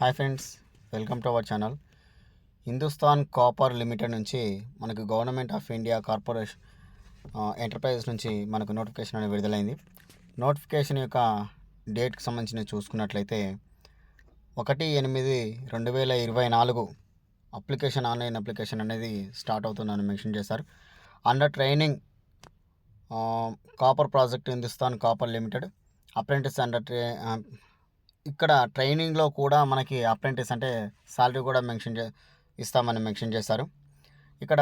Hi friends welcome to our channel. Hindustan copper limited నుంచి మనకు government of India corporation enterprises నుంచి మనకు notification అనేది విడుదలైంది. నోటిఫికేషన్ యొక్క డేట్కి సంబంధించి చూసుకున్నట్లయితే ఒకటి ఎనిమిది రెండు వేల ఇరవై నాలుగు అప్లికేషన్ ఆన్లైన్ అప్లికేషన్ అనేది స్టార్ట్ అవుతుందని మెన్షన్ చేశారు. Under training copper project Hindustan copper limited apprentice under tray ఇక్కడ ట్రైనింగ్లో కూడా మనకి అప్రెంటిస్ అంటే సాలరీ కూడా మెన్షన్ చే ఇస్తామని మెన్షన్ చేశారు ఇక్కడ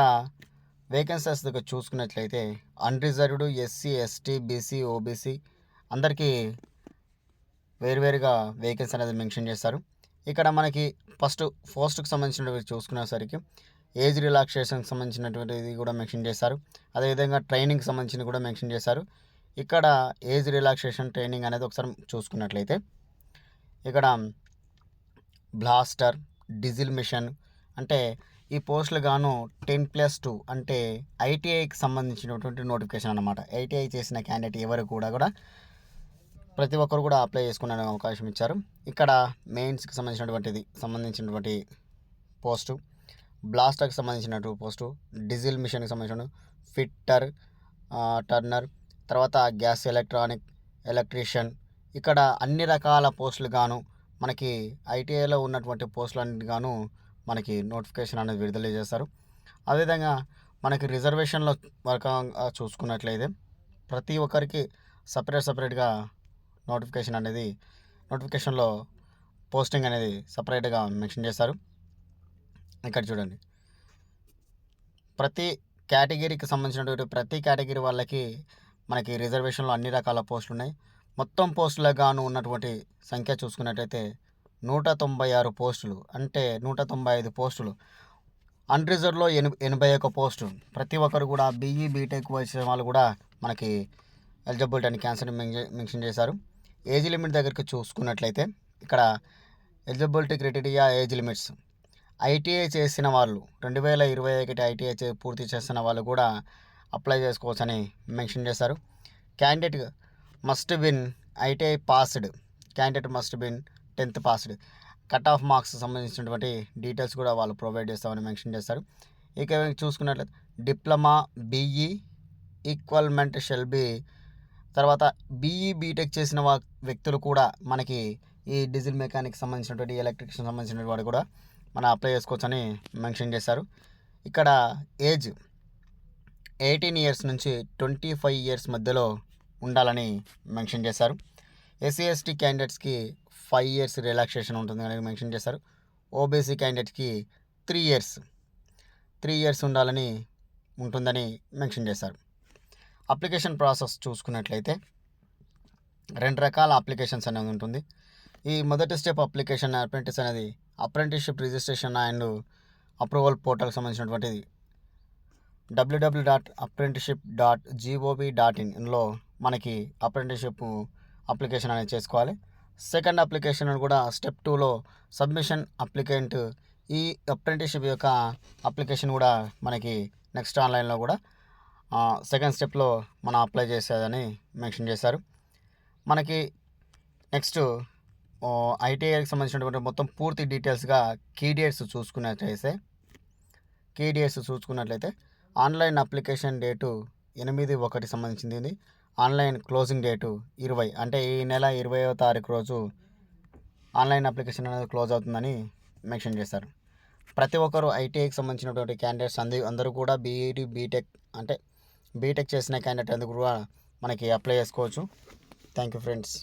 వేకెన్సీస్ దగ్గర చూసుకున్నట్లయితే unreserved SC ST BC OBC అందరికీ వేరువేరుగా వేకెన్సీ అనేది మెన్షన్ చేశారు ఇక్కడ మనకి ఫస్ట్ పోస్ట్కి సంబంధించినటువంటి చూసుకునేసరికి ఏజ్ రిలాక్సేషన్కి సంబంధించినటువంటిది కూడా మెన్షన్ చేశారు అదేవిధంగా ట్రైనింగ్కి సంబంధించిన కూడా మెన్షన్ చేశారు ఇక్కడ ఏజ్ రిలాక్సేషన్ ట్రైనింగ్ అనేది ఒకసారి చూసుకున్నట్లయితే ఇక్కడ బ్లాస్టర్ డీజిల్ మిషన్ అంటే ఈ పోస్టులు గాను టెన్ ప్లస్ టూ అంటే ఐటీఐకి సంబంధించినటువంటి నోటిఫికేషన్ అనమాట ఐటీఐ చేసిన క్యాండిడేట్ ఎవరు కూడా కూడా ప్రతి ఒక్కరు కూడా అప్లై చేసుకునే అవకాశం ఇచ్చారు. ఇక్కడ మెయిన్స్కి సంబంధించినటువంటిది సంబంధించినటువంటి పోస్టు బ్లాస్టర్కి సంబంధించినటువంటి పోస్టు డీజిల్ మిషన్కి సంబంధించిన ఫిట్టర్ టర్నర్ తర్వాత గ్యాస్ ఎలక్ట్రానిక్ ఎలక్ట్రీషియన్ ఇక్కడ అన్ని రకాల పోస్టులు గాను మనకి ఐటీఐలో ఉన్నటువంటి పోస్టులన్నిటి గాను మనకి నోటిఫికేషన్ అనేది విడుదల చేస్తారు అదేవిధంగా మనకి రిజర్వేషన్లో వరకు చూసుకున్నట్లయితే ప్రతి ఒక్కరికి సపరేట్ సపరేట్గా నోటిఫికేషన్ అనేది నోటిఫికేషన్లో పోస్టింగ్ అనేది సపరేట్గా మెన్షన్ చేస్తారు ఇక్కడ చూడండి. ప్రతి కేటగిరీకి సంబంధించినటువంటి ప్రతి కేటగిరీ వాళ్ళకి మనకి రిజర్వేషన్లో అన్ని రకాల పోస్టులు ఉన్నాయి మొత్తం పోస్టులకు గాను ఉన్నటువంటి సంఖ్య చూసుకున్నట్టయితే నూట తొంభై ఆరు పోస్టులు అంటే నూట తొంభై ఐదు పోస్టులు. అన్రిజర్వ్లో ఎను ఎనభై ఒక్క పోస్టు. ప్రతి ఒక్కరు కూడా బీఈ బీటెక్ వచ్చిన వాళ్ళు కూడా మనకి ఎలిజిబిలిటీ అని క్యాన్సర్ మెన్షన్ చేశారు. ఏజ్ లిమిట్ దగ్గరికి చూసుకున్నట్లయితే ఇక్కడ eligibility criteria age limits. ITI చేసిన వాళ్ళు రెండు వేల ఇరవై ఒకటి ఐటీఐ పూర్తి చేసిన వాళ్ళు కూడా అప్లై చేసుకోవచ్చని మెన్షన్ చేశారు. Candidate must been ITI passed candidate must been tenth passed cut off marks సంబంధించినటువంటి డీటెయిల్స్ కూడా వాళ్ళు ప్రొవైడ్ చేస్తామని మెన్షన్ చేస్తారు. ఇక చూసుకున్నట్లయితే డిప్లొమా బీఈ ఈక్వల్మెంట్ షెల్ బి తర్వాత బీఈ బీటెక్ చేసిన వ్యక్తులు కూడా మనకి ఈ డీజిల్ మెకానిక్ సంబంధించినటువంటి ఎలక్ట్రిక్షన్ సంబంధించినటువంటి వాడు కూడా మనం అప్లై చేసుకోవచ్చని మెన్షన్ చేశారు. ఇక్కడ ఏజ్ ఎయిటీన్ ఇయర్స్ నుంచి ట్వంటీ ఫైవ్ ఇయర్స్ మధ్యలో ఉండాలని మెన్షన్ చేశారు. ఎస్సీ ఎస్టీ క్యాండిడేట్స్కి ఫైవ్ ఇయర్స్ రిలాక్సేషన్ ఉంటుంది అనేది మెన్షన్ చేశారు. ఓబీసీ క్యాండిడేట్కి త్రీ ఇయర్స్ త్రీ ఇయర్స్ ఉండాలని ఉంటుందని మెన్షన్ చేశారు. అప్లికేషన్ ప్రాసెస్ చూసుకున్నట్లయితే రెండు రకాల అప్లికేషన్స్ అనేది ఉంటుంది. ఈ మొదటి స్టెప్ అప్లికేషన్ అప్రెంటిస్ అనేది అప్రెంటిస్షిప్ రిజిస్ట్రేషన్ అండ్ అప్రూవల్ పోర్టల్కి సంబంధించినటువంటిది. WW dot apprenticeship dot GOB dot ఇన్లో మనకి అప్రెంటిస్షిప్ అప్లికేషన్ అనేది చేసుకోవాలి. సెకండ్ అప్లికేషన్ కూడా స్టెప్ టూలో సబ్మిషన్ అప్లికెంట్ ఈ అప్రెంటిస్షిప్ యొక్క అప్లికేషన్ కూడా మనకి నెక్స్ట్ ఆన్లైన్లో కూడా సెకండ్ స్టెప్లో మనం అప్లై చేసేదని మెన్షన్ చేశారు. మనకి నెక్స్ట్ ఐటీఐకి సంబంధించినటువంటి మొత్తం పూర్తి డీటెయిల్స్గా కీడిఎస్ చూసుకున్నట్లయితే కీడిఎస్ చూసుకున్నట్లయితే ఆన్లైన్ అప్లికేషన్ డేటు ఎనిమిది ఒకటి సంబంధించింది ఆన్లైన్ క్లోజింగ్ డేటు ఇరవై అంటే ఈ నెల ఇరవయో తారీఖు రోజు ఆన్లైన్ అప్లికేషన్ అనేది క్లోజ్ అవుతుందని మెన్షన్ చేశారు. ప్రతి ఒక్కరు ఐటీఐకి సంబంధించినటువంటి క్యాండిడేట్స్ అంది అందరూ కూడా బీఈడి బీటెక్ అంటే బీటెక్ చేసిన క్యాండిడేట్ అందుకు కూడా మనకి అప్లై చేసుకోవచ్చు. Thank you friends.